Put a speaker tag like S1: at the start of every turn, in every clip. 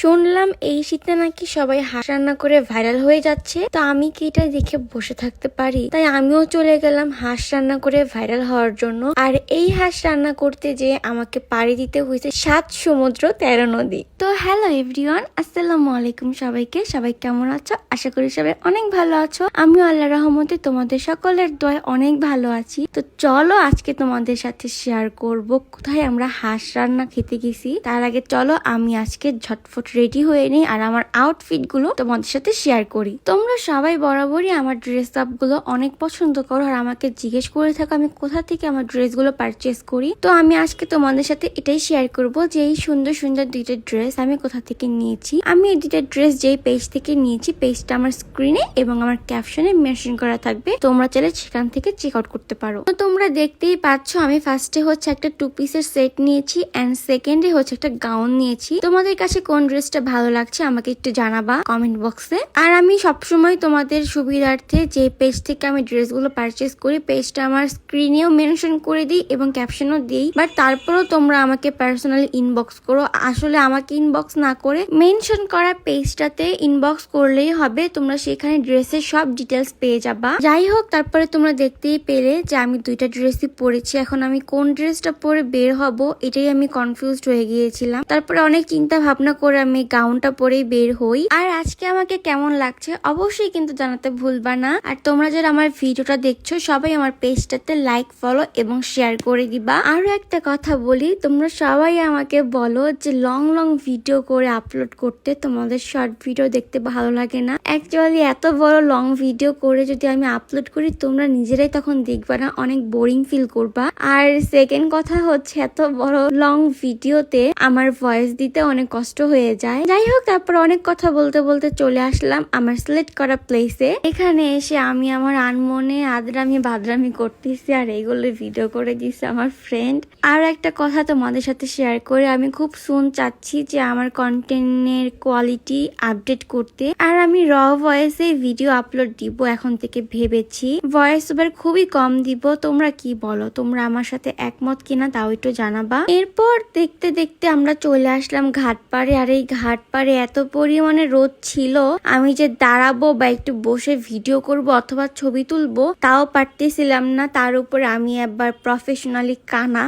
S1: শুনলাম এই শীতে নাকি সবাই হাঁস রান্না করে ভাইরাল হয়ে যাচ্ছে। তো আমি কি এটা দেখে বসে থাকতে পারি? তাই আমিও চলে গেলাম হাঁস রান্না করে ভাইরাল হওয়ার জন্য। আর এই হাঁস রান্না করতে যে আমাকে পাড়ি দিতে হয়েছে সাত সমুদ্র তেরো নদী। তো হ্যালো এভরিওয়ান, আসসালামু আলাইকুম সবাইকে। সবাই কেমন আছো? আশা করি সবাই অনেক ভালো আছো। আমিও আল্লাহ রহমতে তোমাদের সকলের দয় অনেক ভালো আছি। তো চলো আজকে তোমাদের সাথে শেয়ার করব কোথায় আমরা হাঁস রান্না খেতে গেছি। তার আগে চলো আমি আজকে ঝটফট রেডি হয়ে নিই আর আমার আউটফিটগুলো তোমাদের সাথে শেয়ার করি। তোমরা সবাই বরাবরই আমার ড্রেস আপগুলো অনেক পছন্দ করো আর আমাকে জিজ্ঞেস করে থাকো আমি কোথা থেকে আমার ড্রেসগুলো পারচেস করি। তো আমি আজকে তোমাদের সাথে এটাই শেয়ার করব যে এই সুন্দর সুন্দর দুইটা ড্রেস আমি কোথা থেকে নিয়েছি। আমি এই দুইটা ড্রেস যেই পেজ থেকে নিয়েছি পেজটা আমার স্ক্রিনে এবং আমার ক্যাপশনে মেনশন করা থাকবে। তোমরা চাইলে সেখান থেকে চেক আউট করতে পারো। তো তোমরা দেখতেই পাচ্ছ আমি ফার্স্টে হচ্ছে একটা টু পিসের সেট নিয়েছি অ্যান্ড সেকেন্ডে হচ্ছে একটা গাউন নিয়েছি। তোমাদের কাছে কোন ড্রেসটা ভালো লাগছে, আমাকে একটু জানাবা কমেন্ট বক্সে আর আমি সবসময় তোমাদের সুবিধার্থে যে পেজ থেকে আমি ড্রেসগুলো পারচেস করি পেজটা আমার স্ক্রিনেও মেনশন করে দিই এবং ক্যাপশনও দিই। বাট তারপরেও তোমরা আমাকে পার্সোনালি ইনবক্স করো। আসলে আমাকে ইনবক্স না করে মেনশন করা পেজটাতে ইনবক্স করলেই হবে। তোমরা সেখানে ড্রেসের সব ডিটেলস পেয়ে যাবা। যাই হোক, তারপরে তোমরা দেখতেই পেলে যে আমি দুইটা ড্রেসই পরেছি। এখন আমি কোন ড্রেসটা পরে বের হব, এটাই আমি কনফিউজড হয়ে গিয়েছিলাম। তারপরে অনেক চিন্তা ভাবনা করে আমি গাউনটা পরেই বের হই। আর আজকে আমাকে কেমন লাগছে অবশ্যই কিন্তু জানাতে ভুলবা না। আর তোমরা যারা আমার ভিডিওটা দেখছ, সবাই আমার পেজটাতে লাইক ফলো এবং শেয়ার করে দিবা। আরও একটা কথা বলি, তোমরা সবাই আমাকে বলো যে লং লং ভিডিও করে আপলোড করতে তোমাদের শর্ট ভিডিও দেখতে ভালো লাগে না। অ্যাকচুয়ালি এত বড় লং ভিডিও করে যদি আমি আপলোড করি, তোমরা নিজেরাই তখন দেখবা না, অনেক বোরিং ফিল করবা। আর সেকেন্ড কথা হচ্ছে, এত বড় লং ভিডিওতে আমার ভয়েস দিতে অনেক কষ্ট হয়ে যায়। যাই হোক তারপর অনেক কথা বলতে বলতে চলে আসলাম আমার সিলেক্ট করা প্লেসে এখানে এসে আমি আমার আনমনে আদরামি বাদরামি করতেছি আর এইগুলো ভিডিও করে দিচ্ছে আমার ফ্রেন্ড আর একটা কথা তোমাদের সাথে শেয়ার করে আমি খুব সুন চাচ্ছি যে আমার কন্টেন্টের কোয়ালিটি আপডেট করতে। আর আমি র ভয়েসে ভিডিও আপলোড দিব এখন থেকে ভেবেছি। ভয়েস ওভার খুবই কম দিব, তোমরা কি বলো? তোমরা আমার সাথে একমত কিনা তাও একটু জানাবা। এরপর দেখতে দেখতে আমরা চলে আসলাম ঘাট পাড়ে আর এই ঘাট পাড়ে এত পরিমাণে রোদ ছিল, আমি যে দাঁড়াবো বা একটু বসে ভিডিও করব অথবা ছবি তুলবো, তাও পারতেছিলাম না। তার উপরে আমি একবার প্রফেশনালি কানা।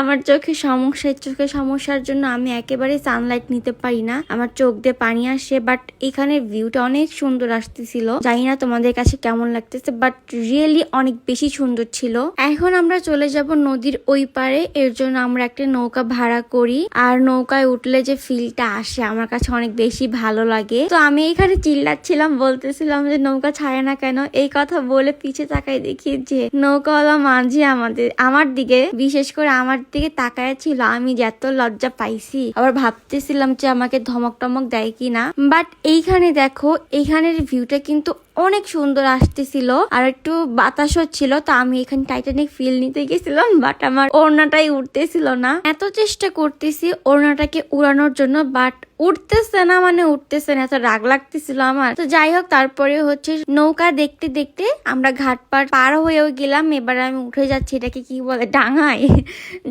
S1: আমার চোখে সমস্যা চোখে সমস্যার জন্য আমি একেবারে সানলাইট নিতে পারি না। আমার চোখ দিয়ে পানি আসে বাট এখানে ভিউটা অনেক সুন্দর আসতেছিল। জানি না তোমাদের কাছে কেমন লাগতেছে বাট রিয়েলি অনেক বেশি সুন্দর ছিল। এখন আমরা চলে যাব নদীর ওই পারে এর জন্য আমরা একটা নৌকা ভাড়া করি। আর নৌকায় উঠলে যে ফিলটা আসে, আমার কাছে অনেক বেশি ভালো লাগে। তো আমি এখানে চিল্লাচ্ছিলাম, বলতেছিলাম যে, নৌকা ছাড়ে না কেন? এই কথা বলে পিছে তাকাই দেখি যে, নৌকাওয়ালা মাঝি আমাদের, আমার দিকে, বিশেষ করে আমার দিকে তাকায় ছিল। আমি যত লজ্জা পাইছি। আবার ভাবতেছিলাম যে, আমাকে ধমক টমক দেয় কিনা? বাট এইখানে দেখো, এইখানের ভিউটা কিন্তু অনেক সুন্দর আসতেছিল আর একটু বাতাস হচ্ছিল তো আমি এখানে টাইটানিক ফিল নিতে গেছিলাম বাট আমার ওড়নাটাই উঠতেছিল না। এত চেষ্টা করতেছি ওড়নাটাকে উড়ানোর জন্য বাট উঠতেছে না মানে উঠতেছে না, এত রাগ লাগতেছিল আমার। তো যাই হোক, তারপরে হচ্ছে নৌকা দেখতে দেখতে আমরা ঘাট পার পার হয়েও গেলাম, এবার আমি উঠে যাচ্ছি, এটাকে কি বলে, ডাঙায়।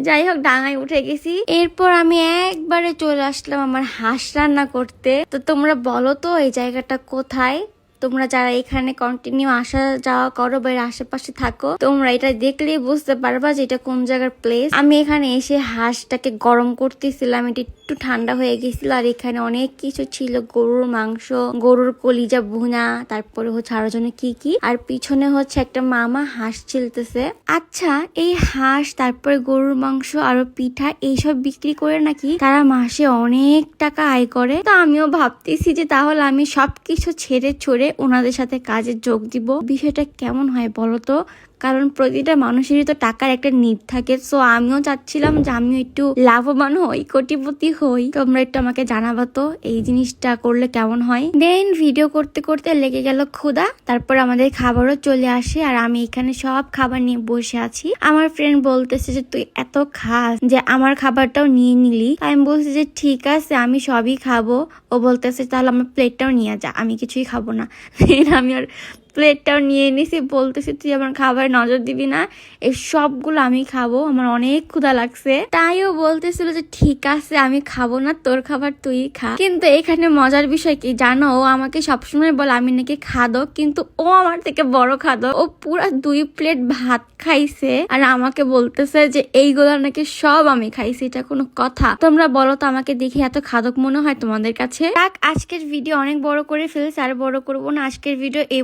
S1: যাই হোক, ডাঙায় উঠে গেছি। এরপর আমি একবারে চলে আসলাম আমার হাঁস রান্না করতে। তো তোমরা বলো তো, এই জায়গাটা কোথায়? তোমরা যারা এখানে কন্টিনিউ আসা যাওয়া করো বা আশেপাশে থাকো, তোমরা এটা দেখলেই বুঝতে পারবা যে এটা কোন জায়গার প্লেস আমি এখানে এসে হাঁসটাকে গরম করতেছিলাম, এটা একটু ঠান্ডা হয়ে গেছিল, আর এখানে অনেক কিছু ছিল, গরুর মাংস, গরুর কলিজা ভুনা, তারপরে হচ্ছে আরও জনে কি কি, আর পিছনে হচ্ছে একটা মামা হাঁস ছিলতেছে। আচ্ছা এই হাঁস, তারপরে গরুর মাংস, আরও পিঠা, এইসব বিক্রি করে নাকি তারা মাসে অনেক টাকা আয় করে? তো আমিও ভাবতেছি যে তাহলে আমি সবকিছু ছেড়ে ছড়ে ওনাদের সাথে কাজে যোগ দিব বিষয়টা কেমন হয় বলতো কারণ প্রতিটা মানুষেরই তো টাকার একটা নিড থাকে। সো আমিও চাচ্ছিলাম যে আমিও একটু লাভবান হই, কোটিপতি হই। তোমরা একটু আমাকে জানাব তো এই জিনিসটা করলে কেমন হয়। দেন ভিডিও করতে করতে লেগে গেল ক্ষুদা তারপর আমাদের খাবারও চলে আসে আর আমি এখানে সব খাবার নিয়ে বসে আছি। আমার ফ্রেন্ড বলতেছে যে, তুই এত খাস যে আমার খাবারটাও নিয়ে নিলি। আমি বলছি যে, ঠিক আছে, আমি সবই খাব। ও বলতেছে, তাহলে আমার প্লেটটাও নিয়ে যা, আমি কিছুই খাব না। আমি আর প্লেটটাও নিয়ে নিছি, বলতেছি, তুই আমার খাবার নজর দিবি না। এই সবগুলো আমি খাব, আমার অনেক ক্ষুধা লাগছে। তাইও বলতেছিল যে, ঠিক আছে, আমি খাব না, তোর খাবার তুই খা। কিন্তু এখানে মজার বিষয় কি জানো? ও আমাকে সবসময় বলে, আমি নাকি খাদো। কিন্তু ও আমার থেকে বড় খাদো। ও পুরা দুই প্লেট ভাত খাইছে আর আমাকে বলতেছে যে, এইগুলো নাকি সব আমি খাইছি, এটা কোনো কথা। তোমরা বলো তো আমাকে দেখে এত খাদক মনে হয় তোমাদের কাছে? আজকের ভিডিও অনেক বড় করে ফেলছে, আর বড় করব না। আজকের ভিডিও এই